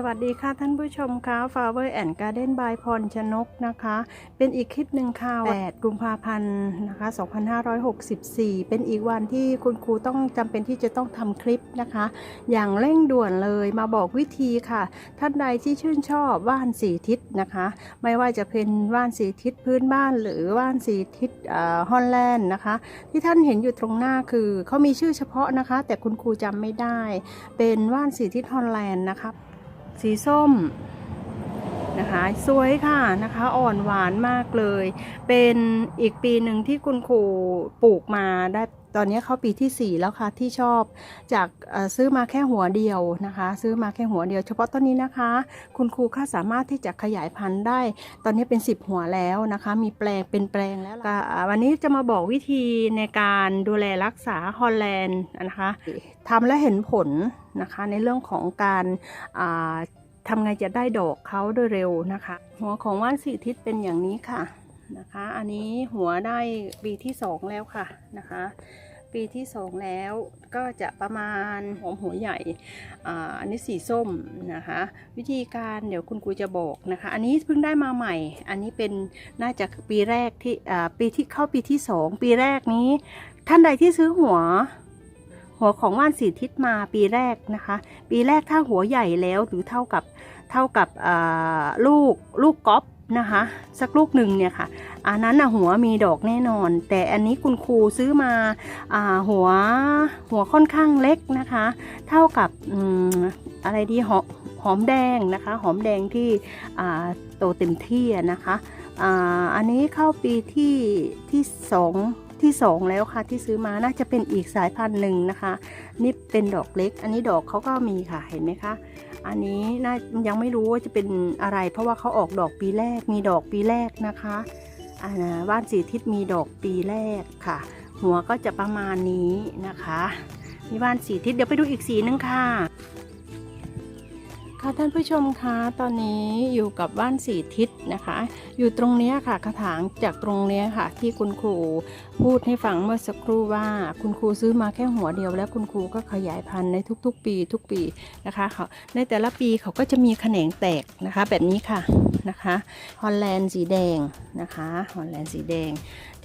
สวัสดีค่ะท่านผู้ชมคะ Flower and Garden by พรชนกนะคะ เป็นอีกคลิปหนึ่งค่ะ 8 กุมภาพันธ์นะคะ 2564 เป็นอีกวันที่คุณครูต้องจำเป็นที่จะต้องทำคลิปนะคะ อย่างเร่งด่วนเลยมาบอกวิธีค่ะ ท่านใดที่ชื่นชอบว่านสีทิศนะคะ ไม่ว่าจะเป็นว่านสีทิศพื้นบ้านหรือว่านสีทิศฮอลแลนด์นะคะ ที่ท่านเห็นอยู่ตรงหน้าคือเขามีชื่อเฉพาะนะคะ แต่คุณครูจำไม่ได้ เป็นว่านสีทิศฮอลแลนด์นะคะ สีส้มนะคะสวยค่ะนะคะอ่อนหวานมากเลย เป็นอีกปีหนึ่งที่คุณครูปลูกมาได้ ตอนนี้เข้าปีที่ 4 แล้วค่ะที่ชอบจากเอ่อซื้อมาแค่หัวเดียวนะคะ ซื้อมาแค่หัวเดียว เฉพาะต้นนี้นะคะ คุณครูค่าสามารถที่จะขยายพันธุ์ได้ ตอนนี้เป็น 10 หัวแล้วนะคะ มีแปลงเป็นแปลงแล้วล่ะอ่าวันนี้จะมาบอกวิธีในการดูแลรักษาฮอลแลนด์นะคะทำและเห็นผลนะคะในเรื่องของการอ่าทำไงจะได้ดอกเขาโดยเร็วนะคะ หัวของว่านสีทิศเป็นอย่างนี้ค่ะ นะคะ อันนี้หัวได้ปีที่สองแล้วค่ะนะคะ ปีที่สองแล้วก็จะประมาณหอมหัวใหญ่อ่าอันนี้สีส้มนะคะ วิธีการเดี๋ยวคุณครูจะบอกนะคะ อันนี้เพิ่งได้มาใหม่ อันนี้เป็นน่าจะปีแรกที่อ่าปีที่เข้าปีที่สองปีแรกนี้ ท่านใดที่ซื้อหัวหัวของว่านสีทิศมาปีแรกนะคะ ปีแรกถ้าหัวใหญ่แล้วหรือเท่ากับเท่ากับลูกลูกก๊อป นะคะ สักลูกหนึ่งเนี่ยค่ะ อันนั้นนะหัวมีดอกแน่นอน แต่อันนี้คุณครูซื้อมาอ่าหัวหัวค่อนข้างเล็กนะคะ เท่ากับอืมอะไรดีหอมหอมแดงนะคะ หอมแดงที่อ่าโตเต็มที่นะคะอ่าอันนี้เข้าปีที่ที่สองที่สองแล้วค่ะที่ซื้อมาน่าจะเป็นอีกสายพันธุ์หนึ่งนะคะ นี่เป็นดอกเล็ก อันนี้ดอกเขาก็มีค่ะเห็นไหมคะ อันนี้น่ายังไม่รู้ว่าจะเป็นอะไร เพราะว่าเขาออกดอกปีแรก มีดอกปีแรกนะคะอ่าว่านสีทิศมีดอกปีแรกค่ะ หัวก็จะประมาณนี้นะคะ มีว่านสีทิศเดี๋ยวไปดูอีกสีนึงค่ะ ค่ะท่านผู้ชมคะตอนนี้อยู่กับว่านสีทิศนะคะ อยู่ตรงเนี้ยค่ะกระถางจากตรงเนี้ยค่ะ ที่คุณครูพูดให้ฟังเมื่อสักครู่ว่า คุณครูซื้อมาแค่หัวเดียว แล้วคุณครูก็ขยายพันธุ์ในทุกๆ ปีทุกปีนะคะเขาในแต่ละปีเขาก็จะมีแขนงแตกนะคะ แบบนี้ค่ะนะคะฮอลแลนด์สีแดงนะคะฮอลแลนด์สีแดง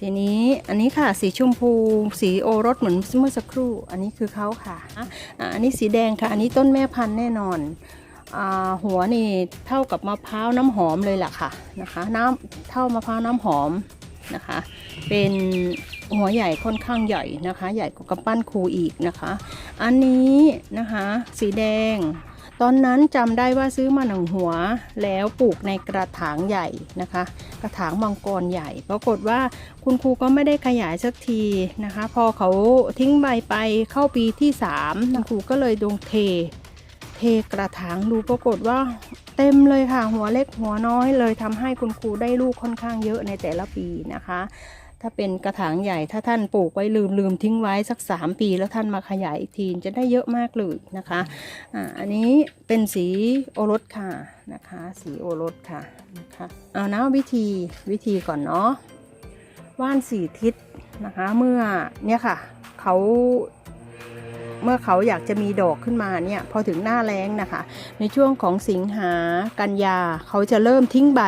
ทีนี้อันนี้ค่ะสีชมพูสีโอรสเหมือนเมื่อสักครู่ อันนี้คือเขาค่ะอันนี้สีแดงค่ะ อันนี้ต้นแม่พันธุ์แน่นอน หัวนี่เท่ากับมะพร้าวน้ำหอมเลยแหละค่ะนะคะน้ำเท่ามะพร้าวน้ำหอมนะคะ เป็นหัวใหญ่ค่อนข้างใหญ่นะคะ ใหญ่กว่ากำปั้นครูอีกนะคะ อันนี้นะคะสีแดง ตอนนั้นจำได้ว่าซื้อมาหนึ่งหัวแล้วปลูกในกระถางใหญ่นะคะ กระถางมังกรใหญ่ ปรากฏว่าคุณครูก็ไม่ได้ขยายสักทีนะคะ พอเขาทิ้งใบไปเข้าปีที่สามคุณครูก็เลยดงเท เทกระถางดูปรากฏว่าเต็มเลยค่ะ หัวเล็กหัวน้อยเลยทำให้คุณครูได้ลูกค่อนข้างเยอะในแต่ละปีนะคะ ถ้าเป็นกระถางใหญ่ถ้าท่านปลูกไว้ลืมลืมทิ้งไว้สัก 3 ปี แล้วท่านมาขยายอีกทีจะได้เยอะมากเลยนะคะอ่าอันนี้เป็นสีโอรสค่ะนะคะ สีโอรสค่ะนะคะเอานะวิธีวิธีก่อนเนาะว่านสี่ทิศนะคะเมื่อเนี่ยค่ะเขา เมื่อเขาอยากจะมีดอกขึ้นมาเนี่ยพอถึงหน้าแล้งนะคะ ในช่วงของสิงหากันยาเขาจะเริ่มทิ้งใบ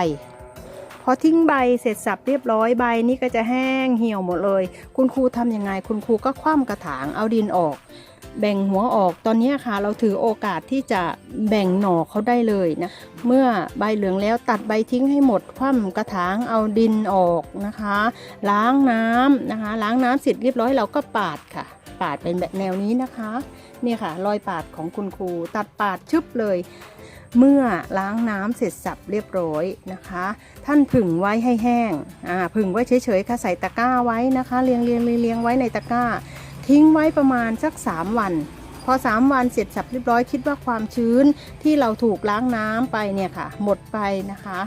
พอทิ้งใบเสร็จสับเรียบร้อยใบนี้ก็จะแห้งเหี่ยวหมดเลย คุณครูทำยังไง คุณครูก็คว่ำกระถางเอาดินออกแบ่งหัวออกตอนนี้ค่ะ เราถือโอกาสที่จะแบ่งหน่อเขาได้เลยนะ เมื่อใบเหลืองแล้วตัดใบทิ้งให้หมดคว่ำกระถางเอาดินออกนะคะ ล้างน้ำนะคะ ล้างน้ำเสร็จเรียบร้อยเราก็ปาดค่ะ ปาดเป็นแบบแนวนี้นะคะเนี่ยค่ะ รอยปาดของคุณครูตัดปาดชึบเลย เมื่อล้างน้ำเสร็จสับเรียบร้อยนะคะ ท่านผึ่งไว้ให้แห้งอ่าผึ่งไว้เฉยๆค่ะใส่ตะกร้าไว้นะคะเรียงเรียงเรียงไว้ในตะกร้า ทิ้งไว้ประมาณสัก 3 วันพอ 3 วันเสร็จสับเรียบร้อยคิดว่าความชื้นที่เราถูกล้างน้ำไปเนี่ยค่ะ หมดไปนะคะ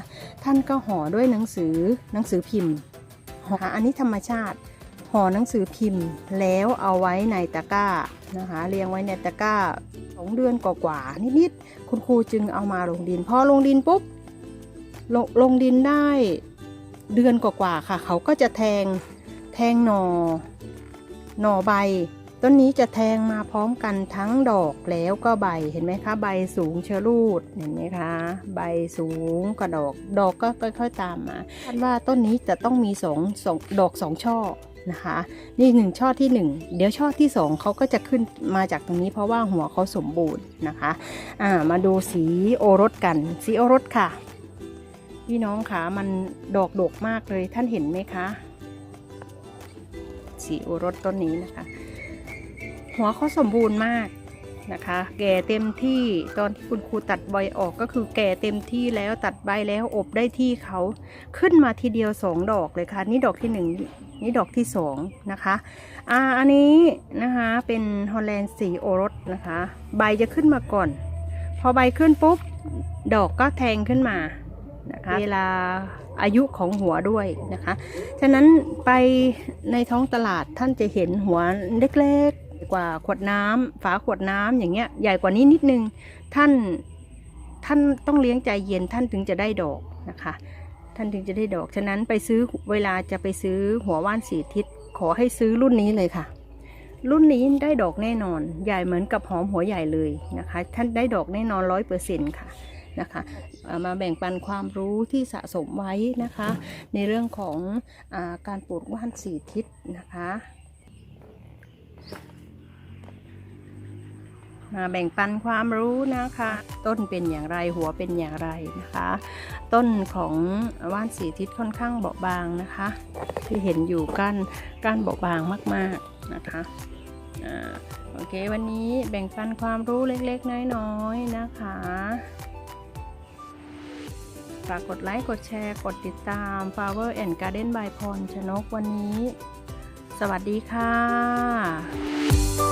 ท่านก็ห่อด้วยหนังสือหนังสือพิมพ์ห่ออันนี้ธรรมชาติ ห่อหนังสือพิมพ์แล้วเอาไว้ในตะกร้านะคะเรียงไว้ในตะกร้าสองเดือนกว่าๆนิดๆคุณครูจึงเอามาลงดิน พอลงดินปุ๊บลงลงดินได้เดือนกว่าๆค่ะ เขาก็จะแทงแทงหนอหน่อใบ ต้นนี้จะแทงมาพร้อมกันทั้งดอกแล้วก็ใบเห็นไหมคะ ใบสูงเชอรูดเห็นไหมคะ ใบสูงกว่าดอกดอกก็ค่อยๆตามมาคาดว่าต้นนี้จะต้องมีสองสองดอกสองช่อ นะคะ นี่หนึ่งช่อที่หนึ่งเดี๋ยวช่อที่สองเขาก็จะขึ้นมาจากตรงนี้เพราะว่าหัวเขาสมบูรณ์นะคะอ่ามาดูสีโอรสกัน สีโอรสค่ะ พี่น้องคะมันดอกดกมากเลยท่านเห็นไหมคะ สีโอรสต้นนี้นะคะ หัวเขาสมบูรณ์มาก นะคะ แก่เต็มที่ตอนที่คุณครูตัดใบออกก็คือแก่เต็มที่แล้วตัดใบแล้วอบได้ที่เขาขึ้นมาทีเดียวสองดอกเลยค่ะ นี่ดอกที่หนึ่งนี่ดอกที่สองนะคะอ่าอันนี้นะคะเป็นฮอลแลนด์สีโอรสนะคะ ใบจะขึ้นมาก่อน พอใบขึ้นปุ๊บ ดอกก็แทงขึ้นมานะคะเวลาอายุของหัวด้วยนะคะ ฉะนั้นไปในท้องตลาดท่านจะเห็นหัวเล็กๆ กว่าขวดน้ำฝาขวดน้ำอย่างเงี้ยใหญ่กว่านี้นิดนึง ท่านท่านต้องเลี้ยงใจเย็นท่านถึงจะได้ดอกนะคะ ท่านถึงจะได้ดอกฉะนั้นไปซื้อเวลาจะไปซื้อหัวว่านสีทิศขอให้ซื้อรุ่นนี้เลยค่ะ รุ่นนี้ได้ดอกแน่นอน ใหญ่เหมือนกับหอมหัวใหญ่เลยนะคะ ท่านได้ดอกแน่นอนร้อยเปอร์เซ็นต์ค่ะนะคะามาแบ่งปันความรู้ที่สะสมไว้นะคะ ในเรื่องของอาการปลูกว่านสีทิศนะคะ มาแบ่งปันความรู้นะคะ ต้นเป็นอย่างไรหัวเป็นอย่างไรนะคะ ต้นของว่านสีทิศค่อนข้างเบาบางนะคะ ที่เห็นอยู่ก้านก้านเบาบางมากๆนะคะอ่าโอเควันนี้แบ่งปันความรู้เล็กๆ น้อยๆนะคะฝากกดไลค์ กดแชร์ กดติดตาม Flower and Garden by พรชนกวันนี้ สวัสดีค่ะ